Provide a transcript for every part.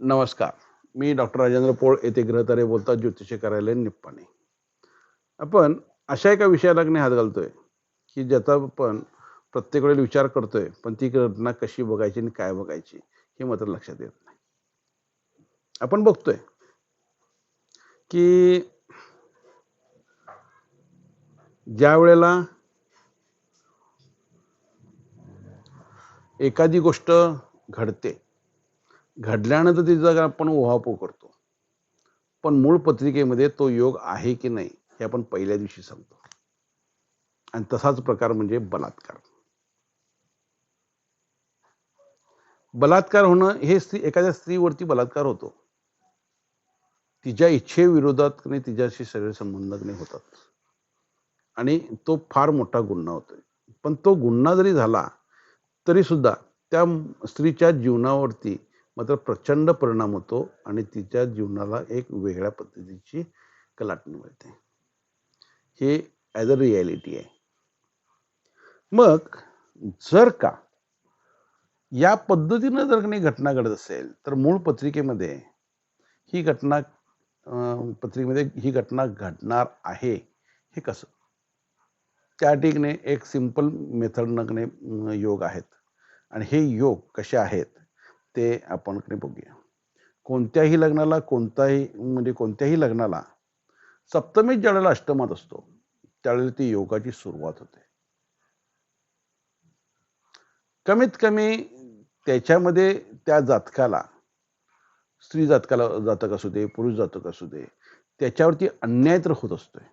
नमस्कार. मी डॉक्टर राजेंद्र पोळ येथे ग्रहतारे बोलतात ज्योतिषी कार्यालय निप्पाणी. आपण अशा एका विषयाला नाही हात घालतोय की ज्याचा आपण प्रत्येक वेळेला विचार करतोय पण ती घटना कशी बघायची आणि काय बघायची हे मात्र लक्षात येत नाही. आपण बघतोय की ज्या वेळेला एखादी गोष्ट घडते घडल्यानंतर तिचा आपण ओहापो करतो पण मूळ पत्रिकेमध्ये तो योग आहे की नाही हे आपण पहिल्या दिवशी सांगतो. आणि तसाच प्रकार म्हणजे बलात्कार. बलात्कार होणं हे स्त्री एखाद्या स्त्रीवरती बलात्कार होतो. तिच्या इच्छेविरोधात नाही तिच्याशी सगळे संबंध नाही होतात. आणि तो फार मोठा गुन्हा होतोय. पण तो गुन्हा जरी झाला तरी सुद्धा त्या स्त्रीच्या जीवनावरती मात्र प्रचंड परिणाम होतो आणि तिच्या जीवनाला एक वेगळ्या पद्धतीची कलाटणी मिळते. हे ॲज अ रियालिटी आहे. मग जर का या पद्धतीनं जर काही घटना घडत असेल तर मूळ पत्रिकेमध्ये ही घटना पत्रिकेमध्ये ही घटना घडणार आहे हे कसं? त्या ठिकाणी एक सिंपल मेथडनं योग आहेत. आणि हे योग कसे आहेत? ते आपणकडे बघूया. कोणत्याही लग्नाला कोणताही म्हणजे कोणत्याही लग्नाला सप्तमीत ज्यावेळेला अष्टमात असतो त्यावेळेला ती योगाची सुरुवात होते. कमीत कमी त्याच्यामध्ये त्या जातकाला स्त्री जातकाला जातक असू दे पुरुष जातक असू दे त्याच्यावरती अन्याय तर होत असतोय.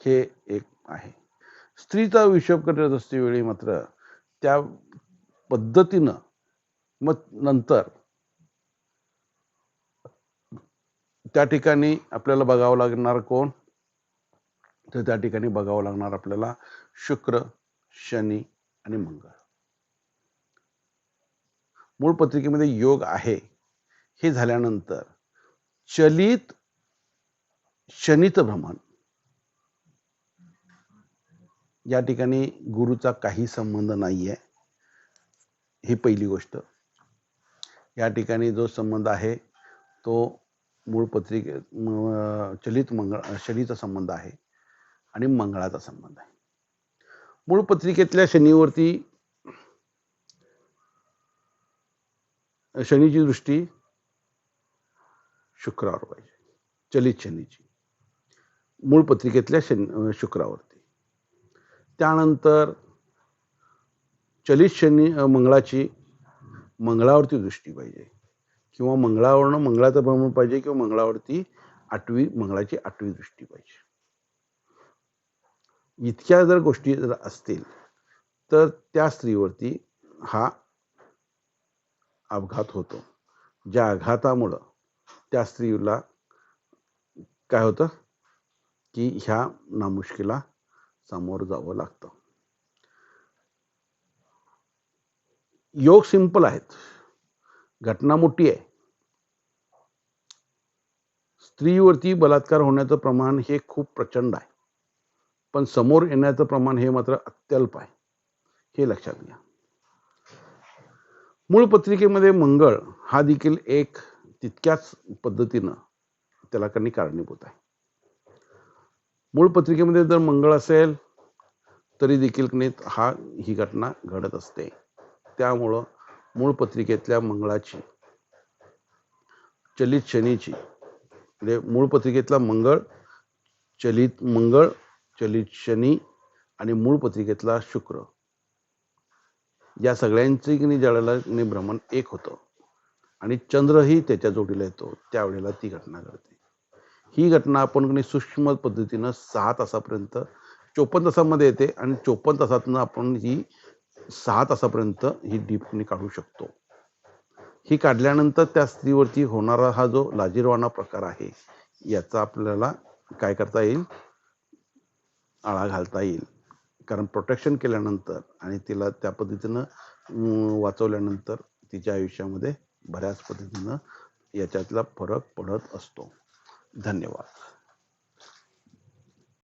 हे एक आहे. स्त्रीचा हिशोब करत असते वेळी मात्र त्या पद्धतीनं मग नंतर त्या ठिकाणी आपल्याला बघावं लागणार कोण? तर त्या ठिकाणी बघावं लागणार आपल्याला शुक्र शनी आणि मंगळ. मूळ पत्रिकेमध्ये योग आहे. हे झाल्यानंतर चलित शनित भ्रमण. या ठिकाणी गुरुचा काही संबंध नाहीये. ही पहिली गोष्ट. या ठिकाणी जो संबंध आहे तो मूळ पत्रिके चलित मंगळ शनीचा संबंध आहे आणि मंगळाचा संबंध आहे. मूळ पत्रिकेतल्या शनीवरती शनीची दृष्टी शुक्रावर पाहिजे चलित शनीची. मूळ पत्रिकेतल्या शनी शुक्रावरती त्यानंतर चलित शनी मंगळाची मंगळावरती दृष्टी पाहिजे. किंवा मंगळावरनं मंगळाचं भ्रमण पाहिजे किंवा मंगळावरती आठवी मंगळाची आठवी दृष्टी पाहिजे. इतक्या जर गोष्टी जर असतील तर त्या स्त्रीवरती हा अपघात होतो. ज्या आघातामुळं त्या स्त्रीला काय होतं? की ह्या नामुष्कीला सामोरं जावं लागतं. योग सिंपल आहेत. घटना मोठी आहे. स्त्रीवरती बलात्कार होण्याचं प्रमाण हे खूप प्रचंड आहे. पण समोर येण्याचं प्रमाण हे मात्र अत्यल्प आहे. हे लक्षात घ्या. मूळ पत्रिकेमध्ये मंगळ हा देखील एक तितक्याच पद्धतीनं त्याला कधी कारणीभूत आहे. मूळ पत्रिकेमध्ये जर मंगळ असेल तरी देखील हा ही घटना घडत असते. त्यामुळं मूळ पत्रिकेतल्या मंगळाची चलित शनीची म्हणजे मूळ पत्रिकेतला मंगळ चलित मंगळ चलित शनी आणि मूळ पत्रिकेतला शुक्र. या सगळ्यांची की ज्यावेळेला भ्रमण एक होतं. आणि चंद्रही त्याच्या जोडीला येतो त्यावेळेला ती घटना घडते. ही घटना आपण सूक्ष्म पद्धतीनं सहा तासापर्यंत चोपन्न तासामध्ये येते आणि चोपन्न तासातनं आपण ही सहा तासापर्यंत ही डीपनी काढू शकतो. ही काढल्यानंतर त्या स्त्रीवरती होणारा हा जो लाजीरवाना प्रकार आहे याचा आपल्याला काय करता येईल? आळा घालता येईल. कारण प्रोटेक्शन केल्यानंतर आणि तिला त्या पद्धतीनं वाचवल्यानंतर तिच्या आयुष्यामध्ये बऱ्याच पद्धतीनं याच्यातला फरक पडत असतो. धन्यवाद.